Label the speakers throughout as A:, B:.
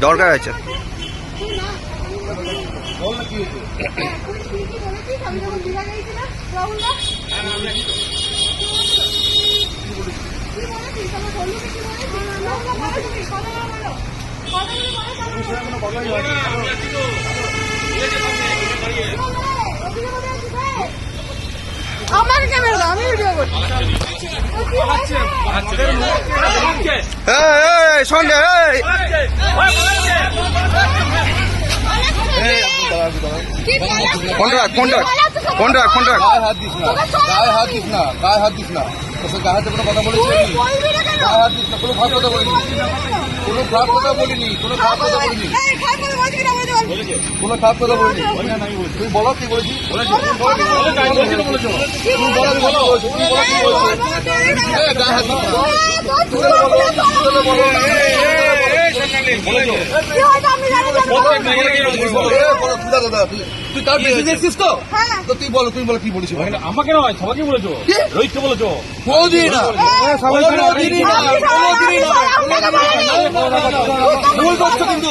A: দরকার আছে?
B: আমার ক্যামেরা আমি ভিডিও করছি বলেছিস?
A: ফোন রাখ ফোন রাখ। ফোন রাখ ফোন রাখ।
C: গায়ে হাত দিস না গায়ে হাত দিস না গায়ে হাত দিস না। তোর গায়ে হাতে কোনো কথা বলেছি? গায়ে হাত দিস না কোনো খারাপ কথা বলিনি। কোনো? খারাপ কথা বলিনি কোনো খারাপ কথা বলিনি।
B: বলছি। কিনা
C: খারাপ কথা বলিনি। তুই বলো কি বলেছিস তুই বলো কি বলেছিস তুই বলো কি বলেছিস তুই বলো কি বলেছিস এই গায়ে হাত দিস না। তুই তার বেশি দেখছিস তো
B: হ্যাঁ।
C: তো তুই বলো তুই বলো কি বলিস
D: আমাকে নয় সবাইকে বলেছ রোহিতকে বলেছ
C: কোনোদিনই না কোনোদিনই না কোনোদিনই না ভুল করছ কিন্তু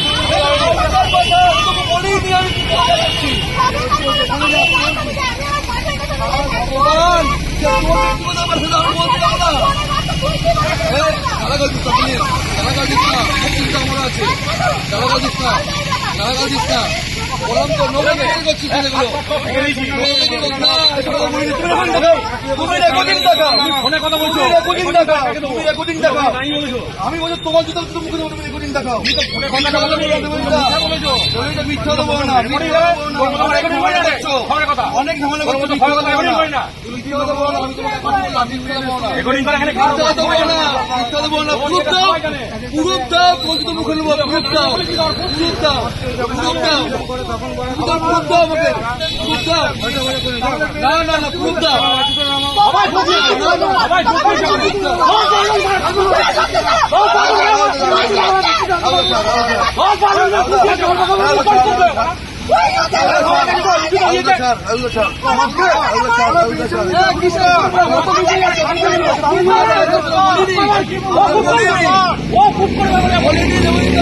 C: এই, দিস না, প্লিজ। দিস না। আমি বলছি তোমার জুতো তুমি recording দেখাও। মিথ্যা তো না।
D: রেকর্ডিং
C: অনেক ঝামেলা
D: রেকর্ডিং। রেকর্ডিং।
C: প্রুফ দাও। প্রুফ দাও। মুখে নেব। প্রুফ দাও। প্রুফ দাও। প্রুফ দাও। না, না, না, প্রুফ দাও।
D: ও খুব করে বলে
C: বলিনি, বলিনি,